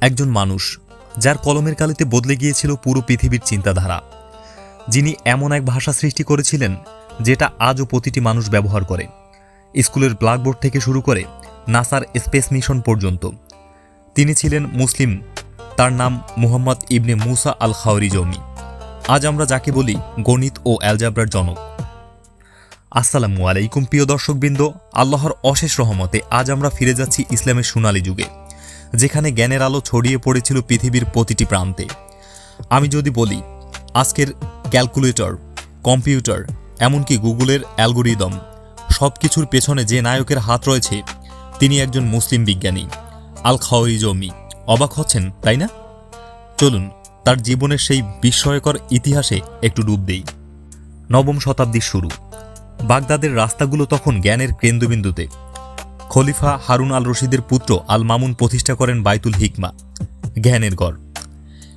একজন মানুষ, যার কলমের কালিতে বদলে গিয়েছিল পুরো পৃথিবীর চিন্তাধারা। যিনি এমন এক ভাষা সৃষ্টি করেছিলেন, যেটা আজও প্রতিটি মানুষ ব্যবহার করে। স্কুলের ব্ল্যাকবোর্ড থেকে শুরু করে নাসার স্পেস মিশন পর্যন্ত। তিনি ছিলেন মুসলিম, তার নাম মুহাম্মদ ইবনে মুসা আল খাওয়ারি জমি আজ আমরা যাকে বলি গণিত ও অ্যালজাবরার জনক। আসসালামু আলাইকুম, প্রিয় দর্শকবৃন্দ। আল্লাহর অশেষ রহমতে আজ আমরা ফিরে যাচ্ছি ইসলামের সোনালী যুগে। যেখানে জ্ঞানের আলো ছড়িয়ে পড়েছিল পৃথিবীর প্রতিটি প্রান্তে। আমি যদি বলি, আজকের ক্যালকুলেটর, কম্পিউটার, এমনকি গুগলের অ্যালগোরিদম সব কিছুর পেছনে যে নায়কের হাত রয়েছে, তিনি একজন মুসলিম বিজ্ঞানী, আল খাওয়ারি জমি অবাক হচ্ছেন, তাই না? চলুন, তার জীবনের সেই বিস্ময়কর ইতিহাসে একটু ডুব দেই। নবম শতাব্দীর শুরু। বাগদাদের রাস্তাগুলো তখন জ্ঞানের কেন্দ্রবিন্দুতে। খলিফা হারুন আল রশিদের পুত্র আল মামুন প্রতিষ্ঠা করেন বাইতুল হিকমা, জ্ঞানের গড়।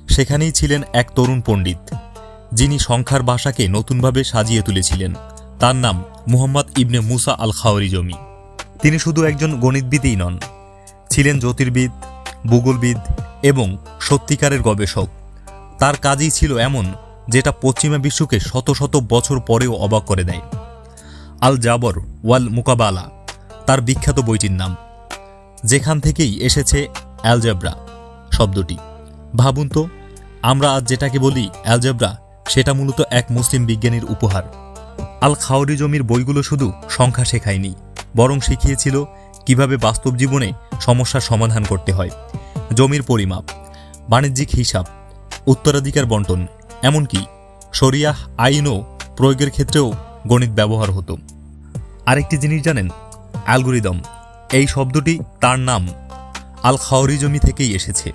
সেখানেই ছিলেন এক তরুণ পণ্ডিত, যিনি সংখ্যার ভাষাকে নতুনভাবে সাজিয়ে তুলেছিলেন। তার নাম মুহাম্মদ ইবনে মুসা আল খাওয়ারি জমি। তিনি শুধু একজন গণিতবিদই নন, ছিলেন জ্যোতির্বিদ, ভূগোলবিদ এবং সত্যিকারের গবেষক। তার কাজই ছিল এমন যেটা পশ্চিমা বিশ্বকে শত শত বছর পরেও অবাক করে দেয়। আল জাবর ওয়াল মুকাবালা তার বিখ্যাত বইটির নাম। যেখান থেকেই এসেছে অ্যালজেব্রা শব্দটি। ভাবুন তো, আমরা আজ যেটাকে বলি অ্যালজেব্রা, সেটা মূলত এক মুসলিম বিজ্ঞানীর উপহার। আল খাওয়ারি জমির বইগুলো শুধু সংখ্যা শেখায়নি, বরং শিখিয়েছিল কীভাবে বাস্তব জীবনে সমস্যার সমাধান করতে হয়। জমির পরিমাপ, বাণিজ্যিক হিসাব, উত্তরাধিকার বন্টন, এমনকি শরিয়াহ আইনও প্রয়োগের ক্ষেত্রেও গণিত ব্যবহার হতো। আরেকটি জিনিস জানেন অ্যালগোরিদম। এই শব্দটি তার নাম। আল খাওয়ারি জমি থেকেই এসেছে।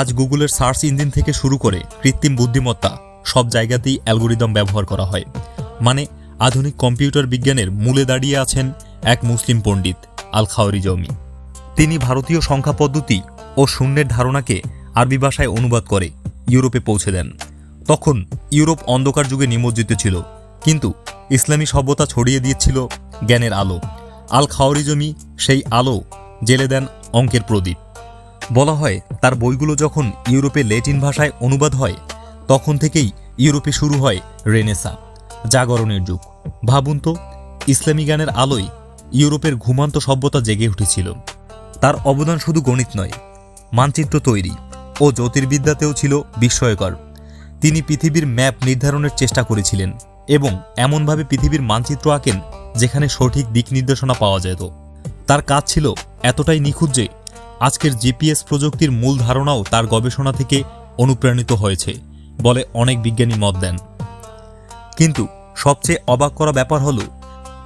আজ গুগলের সার্চ ইঞ্জিন থেকে শুরু করে কৃত্রিম বুদ্ধিমত্তা সব জায়গাতেই অ্যালগোরিদম ব্যবহার করা হয়। মানে আধুনিক কম্পিউটার বিজ্ঞানের মূলে দাঁড়িয়ে আছেন এক মুসলিম পণ্ডিত আল খাওয়ারি জমি তিনি ভারতীয় সংখ্যা পদ্ধতি ও শূন্যের ধারণাকে আরবি ভাষায় অনুবাদ করে ইউরোপে পৌঁছে দেন। তখন ইউরোপ অন্ধকার যুগে নিমজ্জিত ছিল, কিন্তু ইসলামী সভ্যতা ছড়িয়ে দিয়েছিল জ্ঞানের আলো। আল খাওয়ারি জমি সেই আলো জেলে দেন অঙ্কের প্রদীপ। বলা হয়, তার বইগুলো যখন ইউরোপে লেটিন ভাষায় অনুবাদ হয়, তখন থেকেই ইউরোপে শুরু হয় রেনেসা, জাগরণের যুগ। ভাবুন তো, ইসলামী জ্ঞানের আলোয় ইউরোপের ঘুমান্ত সভ্যতা জেগে উঠেছিল। তার অবদান শুধু গণিত নয়, মানচিত্র তৈরি ও জ্যোতির্বিদ্যাতেও ছিল বিস্ময়কর। তিনি পৃথিবীর ম্যাপ নির্ধারণের চেষ্টা করেছিলেন এবং এমনভাবে পৃথিবীর মানচিত্র আঁকেন যেখানে সঠিক দিক নির্দেশনা পাওয়া যেত। তার কাজ ছিল এতটাই নিখুঁত যে আজকের জিপিএস প্রযুক্তির মূল ধারণাও তার গবেষণা থেকে অনুপ্রাণিত হয়েছে, বলে অনেক বিজ্ঞানী মত দেন। কিন্তু সবচেয়ে অবাক করা ব্যাপার হলো,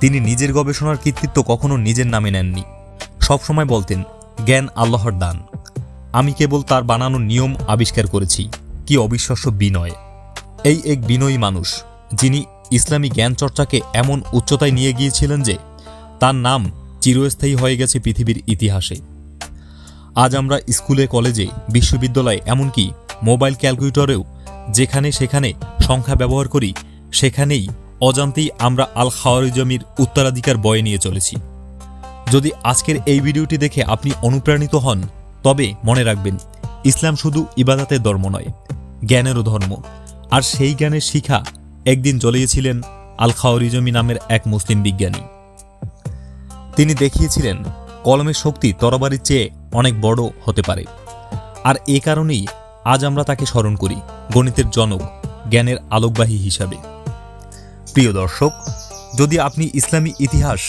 তিনি নিজের গবেষণার কৃতিত্ব কখনো নিজের নামে নেননি। সবসময় বলতেন, জ্ঞান আল্লাহর দান। আমি কেবল তার বানানো নিয়ম আবিষ্কার করেছি। কি অবিশ্বাস্য বিনয়। এই এক বিনয়ী মানুষ, যিনি ইসলামী জ্ঞান চর্চাকে এমন উচ্চতায় নিয়ে গিয়েছিলেন যে তার নাম চিরস্থায়ী হয়ে গেছে পৃথিবীর ইতিহাসে। আজ আমরা স্কুলে, কলেজে, বিশ্ববিদ্যালয়ে, এমনকি মোবাইল ক্যালকুলেটরেও যেখানে সেখানে সংখ্যা ব্যবহার করি, সেখানেই অজান্তেই আমরা আল খাওয়ারিজমির উত্তরাধিকার বয়ে নিয়ে চলেছি। যদি আজকের এই ভিডিওটি দেখে আপনি অনুপ্রাণিত হন, তবে মনে রাখবেন, ইসলাম শুধু ইবাদাতের ধর্ম নয়, জ্ঞানেরও ধর্ম। আর সেই জ্ঞানের শিখা একদিন জ্বলিয়েছিলেন আল খাওয়ারিজমি নামের এক মুসলিম বিজ্ঞানী। তিনি দেখিয়েছিলেন কলমের শক্তি তরবারির চেয়ে অনেক বড় হতে পারে। আর এ কারণেই আজ আমরা তাকে স্মরণ করি, গণিতের জনক, জ্ঞানের আলোকবাহী হিসাবে। প্রিয় দর্শক, যদি আপনি ইসলামী ইতিহাস,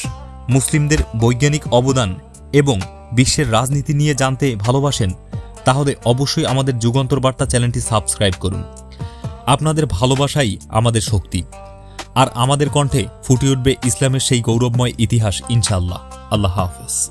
মুসলিমদের বৈজ্ঞানিক অবদান এবং বিশ্বের রাজনীতি নিয়ে জানতে ভালোবাসেন, তাহলে অবশ্যই আমাদের যুগান্তর বার্তা চ্যানেলটি সাবস্ক্রাইব করুন। আপনাদের ভালোবাসাই আমাদের শক্তি। আর আমাদের কণ্ঠে ফুটে উঠবে ইসলামের সেই গৌরবময় ইতিহাস ইনশাল্লাহ আল্লাহ হাফেজ।